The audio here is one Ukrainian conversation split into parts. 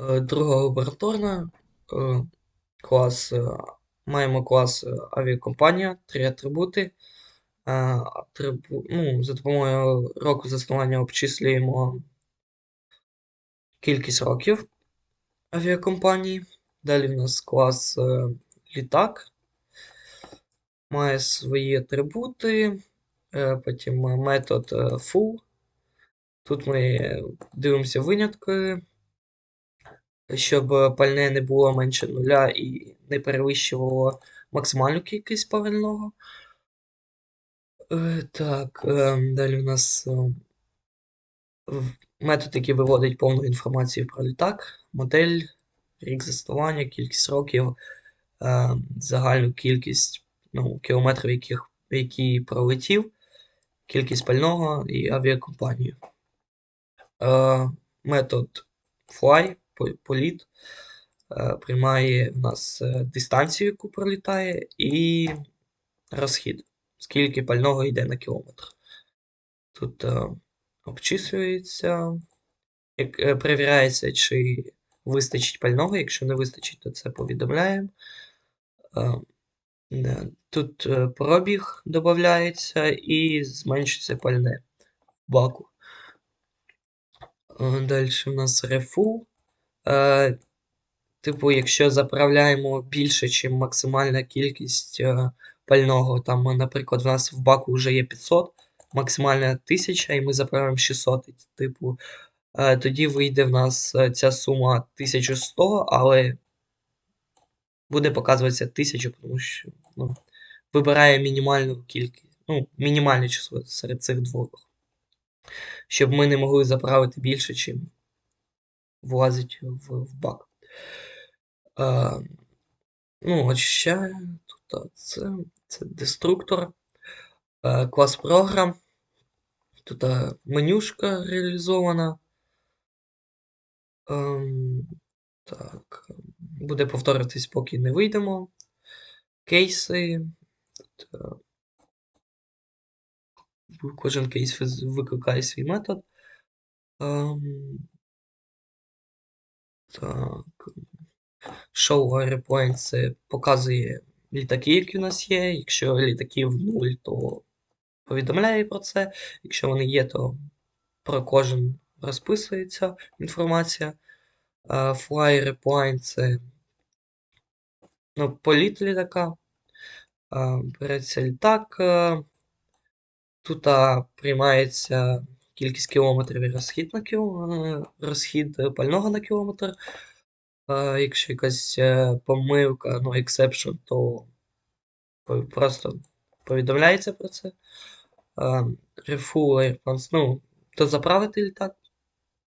Е, Друга лабораторна. е, Клас. е, Маємо клас авіакомпанія, три атрибути. Атрибу- ну, за допомогою року заснування обчислюємо кількість років авіакомпанії. Далі в нас клас літак. Має свої атрибути. Потім метод full. Тут ми дивимося винятки, щоб пальне не було менше нуля і не перевищувало максимальну кількість пального. Е, Так, е, далі у нас е, метод, який виводить повну інформацію про літак, модель, рік заснування, кількість років, е, загальну кількість ну, кілометрів, яких, які пролетів, кількість пального і авіакомпанію. Е, Метод fly, політ, е, приймає в нас е, дистанцію, яку пролітає, і розхід, скільки пального йде на кілометр. Тут е, обчислюється, як, перевіряється, чи вистачить пального. Якщо не вистачить, то це повідомляємо. Тут пробіг додається і зменшується пальне в баку. Далі у нас рефул. Е, Типу, якщо заправляємо більше, ніж максимальна кількість е, пального, там, наприклад, в нас в баку вже є 500, максимальна 1000, і ми заправимо 600. Типу, е, тоді вийде в нас е, ця сума 1100, але буде показуватися 1000, тому що ну, вибирає мінімальну кількість, ну, мінімальне число серед цих двох. Щоб ми не могли заправити більше, чим влазить в, в бак. Е, ну, очищає. Тут це, це деструктор. Е, клас програм. Тут е, менюшка реалізована. Ем, так, буде повторитись, поки не вийдемо. Кейси. Тут, е, кожен кейс викликає свій метод. Ем, так. Show Airplane це показує літаки, які у нас є. Якщо літаків нуль, то повідомляє про це. Якщо вони є, то про кожен розписується інформація. Fly Repline це ну, політ літака. Береться літак. Тут приймається кількість кілометрів і розхід на кіло... розхід е, пального на кілометр. А, Якщо якась е, помилка, ну, exception, то просто повідомляється про це. Refuel response, ну, дозаправити літак.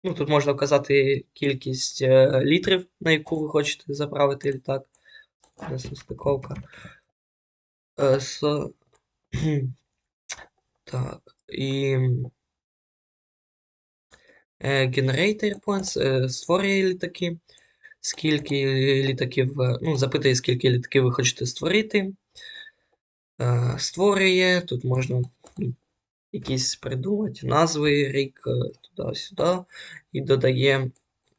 Ну, тут можна вказати кількість е, літрів, на яку ви хочете заправити літак. Несостиковка. Е. Так, і е, Generator Points е, створює літаки. Скільки літаків, е, ну, запитує, скільки літаків ви хочете створити. Е, Створює, тут можна якісь придумати назви, рік, е, туди-сюди, і додає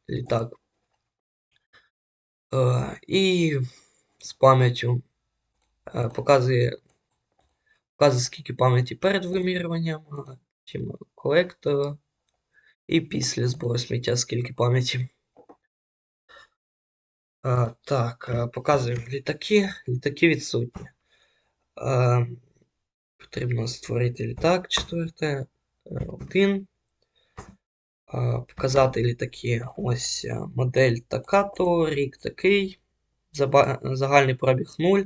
літак. Е, І з пам'яттю е, показує, показує, скільки пам'яті перед вимірюванням, а колектор, і після збору сміття, скільки пам'яті. Так, е, показуємо літаки. Літаки відсутні. Е, Потрібно створити літак четверте. Один. Е, Показати літаки. Ось модель така-то, рік такий. Загальний пробіг 0.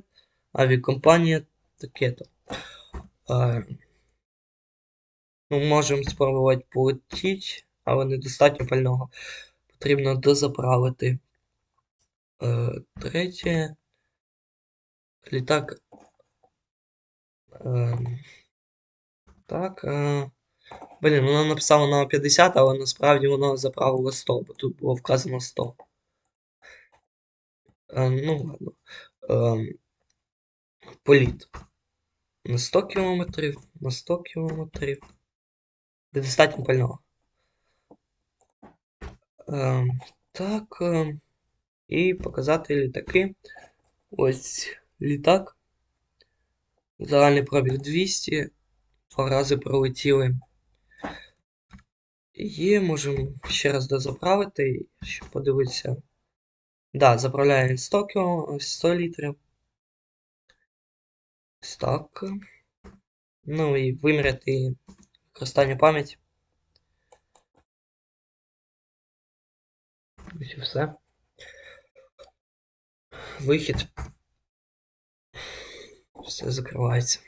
Авіакомпанія таке-то. Е, Ну, можемо спробувати полетіти, але недостатньо пального. Потрібно дозаправити. Е, Третє. Літак. Е, Так. Е, Блін, воно написало на 50, але насправді воно заправило 100, бо тут було вказано 100. Е, Ну, ладно. Е, Політ. На 100 кілометрів, на 100 кілометрів. Недостатньо пального. Е, Так. е, І показати літаки. Ось літак. Загальний пробіг 200. Два рази пролетіли. І можемо ще раз дозаправити, щоб подивитися. Да, заправляє він 100 кг, 100 літрів. Ось так. Ну і виміряти використання пам'яті. Ось і все. Вихід. Все закривається.